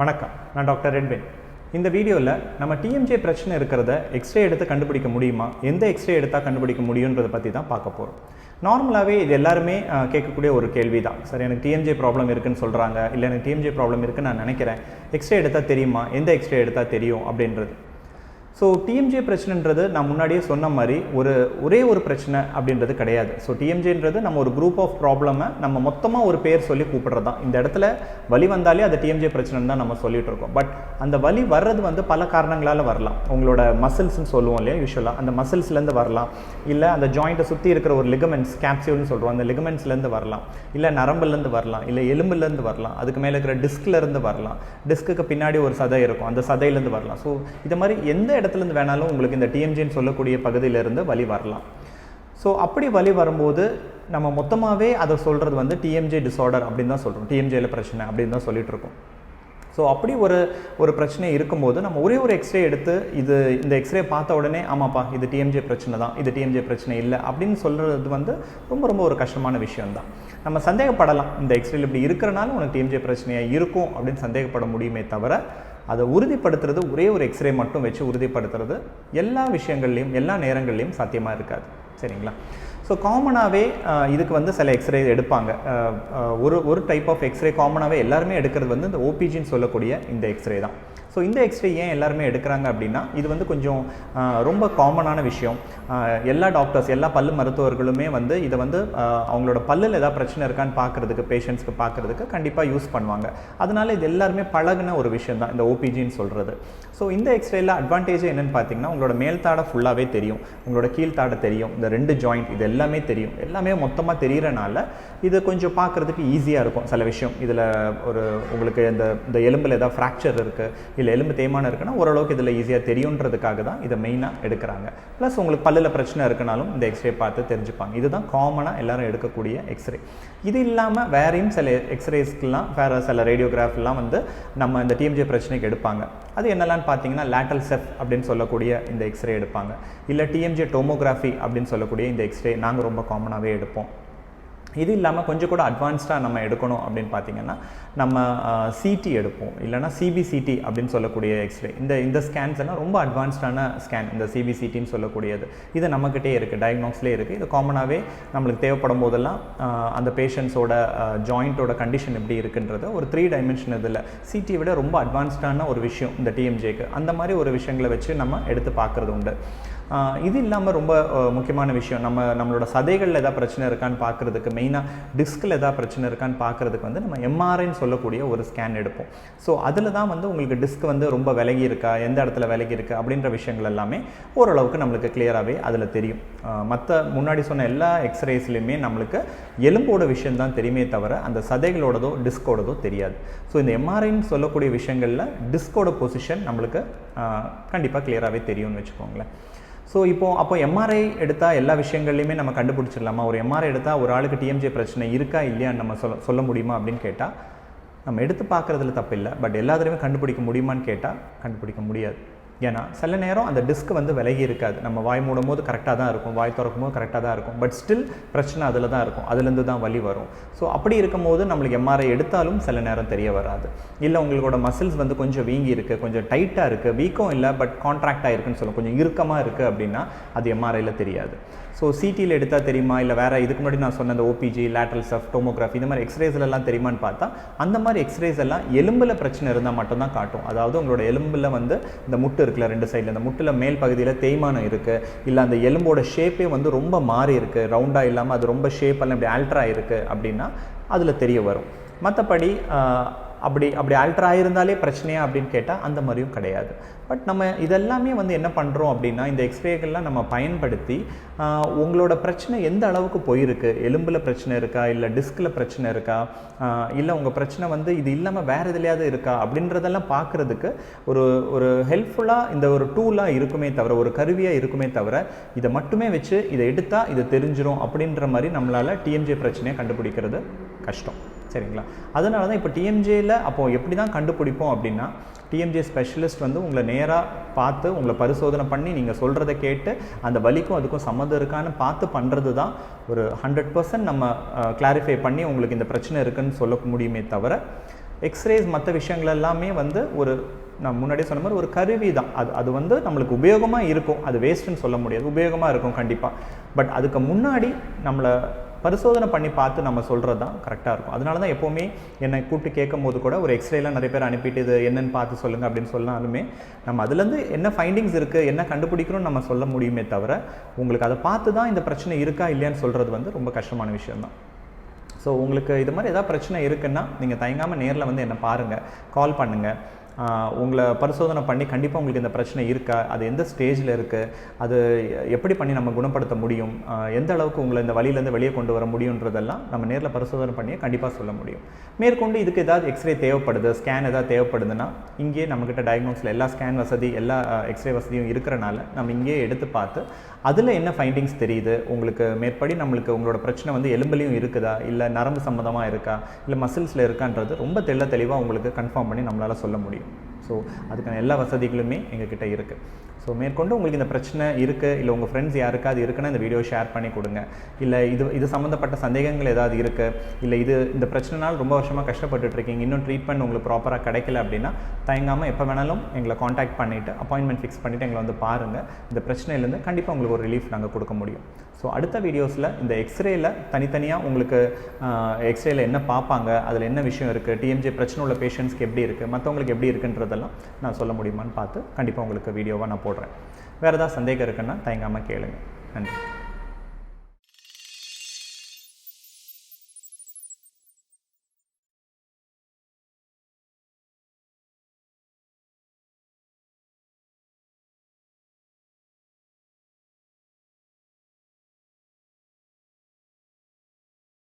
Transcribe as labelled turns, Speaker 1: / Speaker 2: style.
Speaker 1: வணக்கம் நான் டாக்டர் ரெட்வின் இந்த வீடியோவில் நம்ம டிஎம்ஜே பிரச்சனை இருக்கிறத எக்ஸ்ரே எடுத்து கண்டுபிடிக்க முடியுமா? எந்த எக்ஸ்ரே எடுத்தால் கண்டுபிடிக்க முடியுன்றதை பற்றி தான் பார்க்க போகிறோம் நார்மலாகவே இது எல்லாருமே கேட்கக்கூடிய ஒரு கேள்வி தான் சார் எனக்கு டிஎம்ஜே ப்ராப்ளம் இருக்குன்னு சொல்கிறாங்க இல்லை எனக்கு டிஎம்ஜே ப்ராப்ளம் இருக்குன்னு நான் நினைக்கிறேன். எக்ஸ்ரே எடுத்தால் தெரியுமா? எந்த எக்ஸ்ரே எடுத்தால் தெரியும் அப்படின்றது. ஸோ டிஎம்ஜே பிரச்சனைன்றது நான் முன்னாடியே சொன்ன மாதிரி ஒரு ஒரே ஒரு பிரச்சனை அப்படின்றது கிடையாது. ஸோ டிஎம்ஜேன்றது நம்ம ஒரு குரூப் ஆஃப் ப்ராப்ளமை நம்ம மொத்தமாக ஒரு பேர் சொல்லி கூப்பிட்றது தான் இந்த இடத்துல வலி வந்தாலே அது டிஎம்ஜே பிரச்சனைன்னு தான் நம்ம சொல்லிட்டு இருக்கோம். பட் அந்த வலி வர்றது வந்து பல காரணங்களால் வரலாம். உங்களோட மசில்ஸ்னு சொல்லுவோம் இல்லையா யூஸ்வலாக அந்த மசில்ஸ்லேருந்து வரலாம். இல்லை அந்த ஜாயிண்ட்டை சுற்றி இருக்கிற ஒரு லிகமெண்ட்ஸ் கேப்சியூல்னு சொல்கிறோம் அந்த லிகமெண்ட்ஸ்லேருந்து வரலாம். இல்லை நரம்புலேருந்து வரலாம். இல்லை எலும்புலேருந்து வரலாம். அதுக்கு மேலே இருக்கிற டிஸ்க்லேருந்து வரலாம். டிஸ்க்குக்கு பின்னாடி ஒரு சதை இருக்கும். அந்த சதையிலேருந்து வரலாம். ஸோ இது மாதிரி எந்த இடத்துலேருந்து வேணாலும் உங்களுக்கு இந்த டிஎம்ஜின்னு சொல்லக்கூடிய பகுதியிலேருந்து வலி வரலாம். ஸோ அப்படி வலி வரும்போது நம்ம மொத்தமாகவே அதை சொல்கிறது வந்து டிஎம்ஜே டிஸார்டர் அப்படின்னு தான் சொல்கிறோம் டிஎம்ஜேயில் பிரச்சனை அப்படின்னு தான் சொல்லிட்டு இருக்கோம். ஸோ அப்படி ஒரு ஒரு பிரச்சனை இருக்கும்போது நம்ம ஒரே ஒரு எக்ஸ்ரே எடுத்து இது இந்த எக்ஸ்ரே பார்த்த உடனே ஆமாப்பா இது டிஎம்ஜே பிரச்சனை தான் இது டிஎம்ஜே பிரச்சனை இல்லை அப்படின்னு சொல்கிறது வந்து ரொம்ப ரொம்ப ஒரு கஷ்டமான விஷயம்தான். நம்ம சந்தேகப்படலாம் இந்த எக்ஸ்ரேல இப்படி இருக்கிறனால உனக்கு டிஎம்ஜே பிரச்சனையாக இருக்கும் அப்படின்னு சந்தேகப்பட முடியுமே தவிர அதை உறுதிப்படுத்துறது ஒரே ஒரு எக்ஸ்ரே மட்டும் வச்சு உறுதிப்படுத்துறது எல்லா விஷயங்கள்லையும் எல்லா நேரங்கள்லையும் சாத்தியமாக இருக்காது. சரிங்களா? ஸோ காமனாகவே இதுக்கு வந்து சில எக்ஸ்ரே எடுப்பாங்க. ஒரு ஒரு டைப் ஆஃப் எக்ஸ்ரே காமனாகவே எல்லாருமே எடுக்கிறது வந்து இந்த ஓபிஜின்னு சொல்லக்கூடிய இந்த எக்ஸ்ரே தான். ஸோ இந்த எக்ஸ்ரே ஏன் எல்லாருமே எடுக்கிறாங்க அப்படின்னா இது வந்து கொஞ்சம் ரொம்ப காமனான விஷயம். எல்லா டாக்டர்ஸ் எல்லா பல்லு மருத்துவர்களுமே வந்து இதை வந்து அவங்களோட பல்லில் ஏதாவது பிரச்சனை இருக்கான்னு பார்க்குறதுக்கு பேஷண்ட்ஸ்க்கு பார்க்குறதுக்கு கண்டிப்பாக யூஸ் பண்ணுவாங்க. அதனால இது எல்லாருமே பழகுன ஒரு விஷயம் தான் இந்த ஓபிஜின்னு சொல்கிறது ஸோ இந்த எக்ஸ்ரேல அட்வான்டேஜ் என்னன்னு பார்த்தீங்கன்னா உங்களோட மேல் தாடை ஃபுல்லாகவே தெரியும். உங்களோட கீழ் தாடை தெரியும். இந்த ரெண்டு ஜாயிண்ட் இது எல்லாமே தெரியும். எல்லாமே மொத்தமாக தெரியறனால இது கொஞ்சம் பார்க்குறதுக்கு ஈஸியாக இருக்கும். சில விஷயம் இதில் ஒரு உங்களுக்கு இந்த இந்த எலும்பில் ஏதாவது ஃப்ராக்சர் இருக்குது இல்லை எலும்பு தேய்மானம் இருக்குன்னா ஓரளவுக்கு இதில் ஈஸியாக தெரியுன்றதுக்காக தான் இதை மெயினாக எடுக்கிறாங்க. ப்ளஸ் உங்களுக்கு பல்லில் பிரச்சனை இருக்குனாலும் இந்த எக்ஸ்ரே பார்த்து தெரிஞ்சுப்பாங்க. இதுதான் காமனாக எல்லாரும் எடுக்கக்கூடிய எக்ஸ்ரே இது இல்லாமல் வேறையும் சில எக்ஸ்ரேஸ்க்கெலாம் வேறு சில ரேடியோகிராஃப்லாம் வந்து நம்ம இந்த டிஎம்ஜே பிரச்சனைக்கு எடுப்பாங்க. அது என்னெல்லாம் பார்த்தீங்கன்னா லேட்டல் செஃப் அப்படின்னு சொல்லக்கூடிய இந்த எக்ஸ்ரே எடுப்பாங்க. இல்லை டிஎம்ஜே டோமோகிராஃபி அப்படின்னு சொல்லக்கூடிய இந்த எக்ஸ்ரே நாங்கள் ரொம்ப காமனாகவே எடுப்போம். இது இல்லாமல் கொஞ்சம் கூட அட்வான்ஸ்டாக நம்ம எடுக்கணும் அப்படின்னு பார்த்தீங்கன்னா நம்ம சிடி எடுப்போம். இல்லைனா சிபிசிடி அப்படின்னு சொல்லக்கூடிய எக்ஸ்ரே இந்த இந்த ஸ்கேன்ஸ் எல்லாம் ரொம்ப அட்வான்ஸ்டான ஸ்கேன் இந்த சிபிசிடின்னு சொல்லக்கூடியது. இது நம்மக்கிட்டே இருக்குது டயக்னோஸ்லேயே இருக்குது இது காமனாகவே நம்மளுக்கு தேவைப்படும் போதெல்லாம் அந்த பேஷண்ட்ஸோட ஜாயிண்ட்டோட கண்டிஷன் எப்படி இருக்குன்றது ஒரு த்ரீ டைமென்ஷன் இதில். சிடி விட ரொம்ப அட்வான்ஸ்டான ஒரு விஷயம் இந்த டிஎம்ஜேக்கு அந்த மாதிரி ஒரு விஷயங்களை வச்சு நம்ம எடுத்து பார்க்குறது உண்டு. இது இல்லாமல் ரொம்ப முக்கியமான விஷயம். நம்ம நம்மளோட சதைகளில் எதாவது பிரச்சனை இருக்கான்னு பார்க்குறதுக்கு மெயினாக டிஸ்கில் எதாவது பிரச்சனை இருக்கான்னு பார்க்குறதுக்கு வந்து நம்ம எம்ஆர்ஐன்னு சொல்லக்கூடிய ஒரு ஸ்கேன் எடுப்போம். ஸோ அதில் தான் வந்து உங்களுக்கு டிஸ்க் வந்து ரொம்ப விலகி இருக்கா எந்த இடத்துல விலகி இருக்குது அப்படின்ற விஷயங்கள் எல்லாமே ஓரளவுக்கு நம்மளுக்கு கிளியராகவே அதில் தெரியும். மற்ற முன்னாடி சொன்ன எல்லா எக்ஸ்ரேஸ்லையுமே நம்மளுக்கு எலும்போட விஷயம் தான் தெரியுமே தவிர அந்த சதைகளோடதோ டிஸ்கோடதோ தெரியாது. ஸோ இந்த எம்ஆர்ஐன்னு சொல்லக்கூடிய விஷயங்களில் டிஸ்கோட பொசிஷன் நம்மளுக்கு கண்டிப்பாக கிளியராகவே தெரியும்னு வச்சுக்கோங்களேன். ஸோ இப்போ அப்போ எம்ஆர்ஐ எடுத்தால் எல்லா விஷயங்கள்லையுமே நம்ம கண்டுபிடிச்சிடலாமா? ஒரு எம்ஆர்ஐ எடுத்தால் ஒரு ஆளுக்கு டிஎம்ஜே பிரச்சனை இருக்கா இல்லையான்னு நம்ம சொல்ல சொல்ல முடியுமா அப்படின்னு கேட்டால் நம்ம எடுத்து பார்க்குறதுல தப்பு இல்லை. பட் எல்லாத்துலேயுமே கண்டுபிடிக்க முடியுமான்னு கேட்டால் கண்டுபிடிக்க முடியாது. ஏன்னா சில நேரம் அந்த டிஸ்க் வந்து விலகி இருக்காது. நம்ம வாய் மூடும் போது கரெக்டாக தான் இருக்கும். வாய் திறக்கும் போது கரெக்டாக தான் இருக்கும். பட் ஸ்டில் பிரச்சனை அதில் தான் இருக்கும். அதுலேருந்து தான் வலி வரும். ஸோ அப்படி இருக்கும்போது நம்மளுக்கு எம்ஆர்ஐ எடுத்தாலும் சில நேரம் தெரிய வராது. இல்லை உங்களோட மசில்ஸ் வந்து கொஞ்சம் வீங்கி இருக்குது கொஞ்சம் டைட்டாக இருக்குது வீக்கம் இல்லை பட் கான்ட்ராக்ட் ஆகிருக்குன்னு சொல்லும் கொஞ்சம் இறுக்கமாக இருக்குது அப்படின்னா அது எம்ஆர்ஐயில் தெரியாது. ஸோ சிடியில் எடுத்தால் தெரியுமா? இல்லை வேறு இதுக்கு முன்னாடி நான் சொன்ன அந்த ஓபிஜி லேட்ரல் சஃப் டோமோகிராஃபி இந்த மாதிரி எக்ஸ்ரேஸ்ல எல்லாம் தெரியுமான்னு பார்த்தா அந்த மாதிரி எக்ஸ்ரேஸ் எல்லாம் எலும்பில் பிரச்சனை இருந்தால் மட்டும்தான் காட்டும். அதாவது உங்களோட எலும்பில் வந்து இந்த முட்டு இருக்குல்ல ரெண்டு சைடில் இந்த முட்டில் மேல் பகுதியில் தேய்மானம் இருக்குது இல்லை அந்த எலும்போட ஷேப்பே வந்து ரொம்ப மாறி இருக்குது ரவுண்டாக இல்லாமல் அது ரொம்ப ஷேப்பெல்லாம் இப்படி ஆல்ட்ரா இருக்குது அப்படின்னா அதில் தெரிய வரும். மற்றபடி அப்படி அப்படி ஆல்ட்ரா ஆகியிருந்தாலே பிரச்சனையா அப்படின்னு கேட்டால் அந்த மாதிரியும் கிடையாது. பட் நம்ம இதெல்லாமே வந்து என்ன பண்ணுறோம் அப்படின்னா இந்த எக்ஸ்ரேகள்லாம் நம்ம பயன்படுத்தி உங்களோட பிரச்சனை எந்த அளவுக்கு போயிருக்கு? எலும்பில் பிரச்சனை இருக்கா? இல்லை டிஸ்கில் பிரச்சனை இருக்கா? இல்லை உங்கள் பிரச்சனை வந்து இது இல்லாமல் வேறு எதுலையாவது இருக்கா? அப்படின்றதெல்லாம் பார்க்குறதுக்கு ஒரு ஒரு ஹெல்ப்ஃபுல்லாக இந்த ஒரு டூலாக இருக்குமே தவிர ஒரு கருவியாக இருக்குமே தவிர இதை மட்டுமே வச்சு இதை எடுத்தால் இது தெரிஞ்சிடும் அப்படின்ற மாதிரி நம்மளால் டிஎம்ஜே பிரச்சனையை கண்டுபிடிக்கிறது கஷ்டம். சரிங்களா? அதனால தான் இப்போ டிஎம்ஜேயில் அப்போது எப்படி தான் கண்டுபிடிப்போம் அப்படின்னா டிஎம்ஜே ஸ்பெஷலிஸ்ட் வந்து உங்களை நேராக பார்த்து உங்களை பரிசோதனை பண்ணி நீங்கள் சொல்கிறத கேட்டு அந்த வலிக்கும் அதுக்கும் சம்மந்தம் இருக்கான்னு பார்த்து பண்ணுறது தான் ஒரு ஹண்ட்ரட் பர்சன்ட் நம்ம கிளாரிஃபை பண்ணி உங்களுக்கு இந்த பிரச்சனை இருக்குன்னு சொல்ல முடியுமே தவிர எக்ஸ்ரேஸ் மற்ற விஷயங்கள் எல்லாமே வந்து ஒரு நான் முன்னாடியே சொன்ன மாதிரி ஒரு கருவி தான். அது அது வந்து நம்மளுக்கு உபயோகமாக இருக்கும். அது வேஸ்ட்டுன்னு சொல்ல முடியாது. உபயோகமாக இருக்கும் கண்டிப்பாக பட் அதுக்கு முன்னாடி நம்மளை பரிசோதனை பண்ணி பார்த்து நம்ம சொல்கிறது தான் கரெக்டாக இருக்கும். அதனால தான் எப்போவுமே என்னை கூப்பிட்டு கேட்கும் போது கூட ஒரு எக்ஸ்ரேலாம் நிறைய பேர் அனுப்பிட்டு இது என்னென்னு பார்த்து சொல்லுங்கள் அப்படின்னு சொன்னாலுமே நம்ம அதுலேருந்து என்ன ஃபைண்டிங்ஸ் இருக்குது என்ன கண்டுபிடிக்கணும்னு நம்ம சொல்ல முடியுமே தவிர உங்களுக்கு அதை பார்த்து தான் இந்த பிரச்சனை இருக்கா இல்லையான்னு சொல்கிறது வந்து ரொம்ப கஷ்டமான விஷயம்தான் ஸோ உங்களுக்கு இது மாதிரி ஏதாவது பிரச்சனை இருக்குன்னா நீங்கள் தயங்காமல் நேரில் வந்து என்னை பாருங்கள் கால் பண்ணுங்கள் உங்களை பரிசோதனை பண்ணி கண்டிப்பாக உங்களுக்கு இந்த பிரச்சனை இருக்கா? அது எந்த ஸ்டேஜில் இருக்குது அது எப்படி பண்ணி நம்ம குணப்படுத்த முடியும்? எந்த அளவுக்கு உங்களை இந்த வழியிலேருந்து வெளியே கொண்டு வர முடியுன்றதெல்லாம் நம்ம நேரில் பரிசோதனை பண்ணியே கண்டிப்பாக சொல்ல முடியும். மேற்கொண்டு இதுக்கு ஏதாவது எக்ஸ்ரே தேவைப்படுது ஸ்கேன் ஏதாவது தேவைப்படுதுன்னா இங்கேயே நம்மக்கிட்ட டயக்னோஸில் எல்லா ஸ்கேன் வசதி எல்லா எக்ஸ்ரே வசதியும் இருக்கிறனால நம்ம இங்கேயே எடுத்து பார்த்து அதில் என்ன ஃபைண்டிங்ஸ் தெரியுது? உங்களுக்கு மேற்படி நம்மளுக்கு உங்களோட பிரச்சனை வந்து எலும்புலையும் இருக்குதா? இல்லை நரம்பு சம்மந்தமாக இருக்கா? இல்லை மசில்ஸில் இருக்கான்றது ரொம்ப தெள்ள தெளிவாக உங்களுக்கு கன்ஃபார்ம் பண்ணி நம்மளால் சொல்ல முடியும். ஸோ அதுக்கான எல்லா வசதிகளுமே எங்ககிட்ட இருக்குது ஸோ மேற்கொண்டு உங்களுக்கு இந்த பிரச்சனை இருக்குது இல்லை உங்கள் ஃப்ரெண்ட்ஸ் யாருக்காவது இருக்குன்னா இந்த வீடியோ ஷேர் பண்ணி கொடுங்க. இல்லை இது இது சம்மந்தப்பட்ட சந்தேகங்கள் ஏதாவது இருக்குது இல்லை இது இந்த பிரச்சனைனால ரொம்ப வருஷமாக கஷ்டப்பட்டுட்டு இருக்கீங்க இன்னும் ட்ரீட்மெண்ட் உங்களுக்கு ப்ராப்பராக கிடைக்கல அப்படின்னா தயங்காமல் எப்போ வேணாலும் எங்களை காண்டாக்ட் பண்ணிவிட்டு அப்பாயின்மெண்ட் ஃபிக்ஸ் பண்ணிவிட்டு எங்களை வந்து பாருங்கள் இந்த பிரச்சனையிலேருந்து கண்டிப்பாக உங்களுக்கு ஒரு ரிலீஃப் நாங்கள் கொடுக்க முடியும். ஸோ அடுத்த வீடியோஸில் இந்த எக்ஸ்ரேயில் தனித்தனியாக உங்களுக்கு எக்ஸ்ரேல என்ன பார்ப்பாங்க அதில் என்ன விஷயம் இருக்குது டிஎம்ஜே பிரச்சனை உள்ள பேஷண்ட்ஸ்க்கு எப்படி இருக்குது மற்றவங்களுக்கு எப்படி இருக்குன்றதெல்லாம் நான் சொல்ல முடியுமான்னு பார்த்து கண்டிப்பாக உங்களுக்கு வீடியோவாக நான் போடுறேன். வேறு ஏதாவது சந்தேகம் இருக்குன்னா தயங்காமல் கேளுங்க. நன்றி.